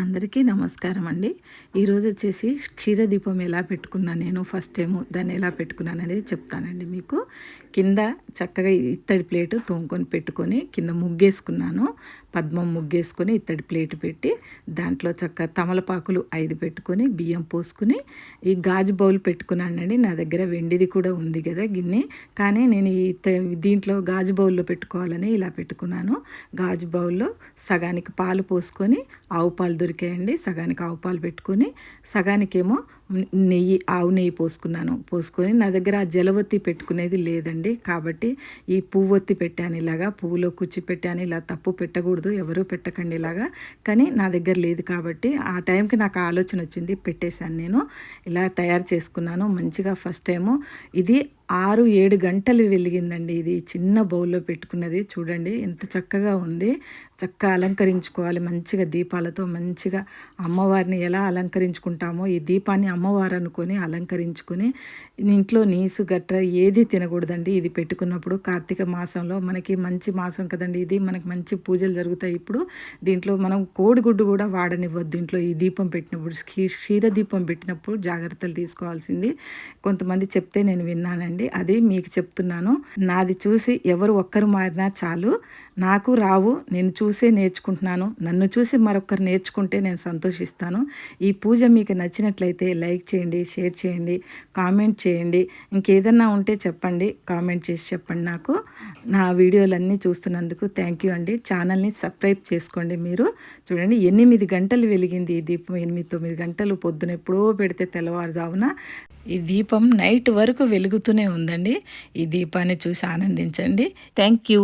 అందరికీ నమస్కారం అండి. ఈరోజు వచ్చేసి క్షీరదీపం ఎలా పెట్టుకున్నాను నేను ఫస్ట్ టైం దాన్ని ఎలా పెట్టుకున్నాను అనేది చెప్తానండి మీకు. కింద చక్కగా ఇత్తడి ప్లేటు తోముకొని పెట్టుకొని కింద ముగ్గేసుకున్నాను. పద్మం ముగ్గేసుకొని ఇత్తడి ప్లేట్ పెట్టి దాంట్లో చక్క తమలపాకులు ఐదు పెట్టుకొని బియ్యం పోసుకుని ఈ గాజు బౌల్ పెట్టుకున్నానండి. నా దగ్గర వెండిది కూడా ఉంది కదా గిన్నె. కానీ నేను ఈ దీంట్లో గాజు బౌల్లో పెట్టుకోవాలని ఇలా పెట్టుకున్నాను. గాజు బౌల్లో సగానికి పాలు పోసుకొని ఆవు పాలు దొరికాయండి సగానికి ఆవు పాలు పెట్టుకొని సగానికేమో నెయ్యి ఆవు నెయ్యి పోసుకున్నాను. పోసుకొని నా దగ్గర ఆ జలవత్తి పెట్టుకునేది లేదండి. కాబట్టి ఈ పువ్వొత్తి పెట్టాను ఇలాగా. పువ్వులో కుచ్చి పెట్టాను. ఇలా తప్పు పెట్టకూడదు. ఎవరూ పెట్టకండి ఇలాగా. కానీ నా దగ్గర లేదు కాబట్టి ఆ టైంకి నాకు ఆలోచన వచ్చింది పెట్టేశాను నేను. ఇలా తయారు చేసుకున్నాను. మంచిగా ఫస్ట్ టైము ఇది ఆరు ఏడు గంటలు వెలిగిందండి ఇది. చిన్న బౌల్లో పెట్టుకున్నది. చూడండి ఎంత చక్కగా ఉంది. చక్కగా అలంకరించుకోవాలి. మంచిగా దీపాలతో మంచిగా అమ్మవారిని ఎలా అలంకరించుకుంటామో ఈ దీపాన్ని అమ్మవారు అనుకొని అలంకరించుకొని ఇంట్లో నీసు గట్ర ఏది తినకూడదండి. ఇది పెట్టుకున్నప్పుడు కార్తీక మాసంలో మనకి మంచి మాసం కదండి. ఇది మనకి మంచి పూజలు జరుగుతాయి. ఇప్పుడు దీంట్లో మనం కోడిగుడ్డు కూడా వాడనివ్వద్దు. దీంట్లో ఈ దీపం పెట్టినప్పుడు క్షీర దీపం పెట్టినప్పుడు జాగ్రత్తలు తీసుకోవాల్సింది. కొంతమంది చెప్తే నేను విన్నానండి. అది మీకు చెప్తున్నాను. నాది చూసి ఎవరు ఒక్కరు మారినా చాలు. నాకు రావు నేను చూసే నేర్చుకుంటున్నాను. నన్ను చూసి మరొకరు నేర్చుకుంటే నేను సంతోషిస్తాను. ఈ పూజ మీకు నచ్చినట్లయితే లైక్ చేయండి షేర్ చేయండి కామెంట్ చేయండి. ఇంకేదన్నా ఉంటే చెప్పండి కామెంట్ చేసి చెప్పండి నాకు. నా వీడియోలన్నీ చూస్తున్నందుకు థ్యాంక్ యూ అండి. ఛానల్ని సబ్స్క్రైబ్ చేసుకోండి మీరు. చూడండి ఎనిమిది గంటలు వెలిగింది ఈ దీపం. ఎనిమిది తొమ్మిది గంటలు పొద్దున ఎప్పుడో పెడితే తెల్లవారుజామున ఈ దీపం నైట్ వరకు వెలుగుతూనే ఉందండి. ఈ దీపాన్ని చూసి ఆనందించండి. Thank you.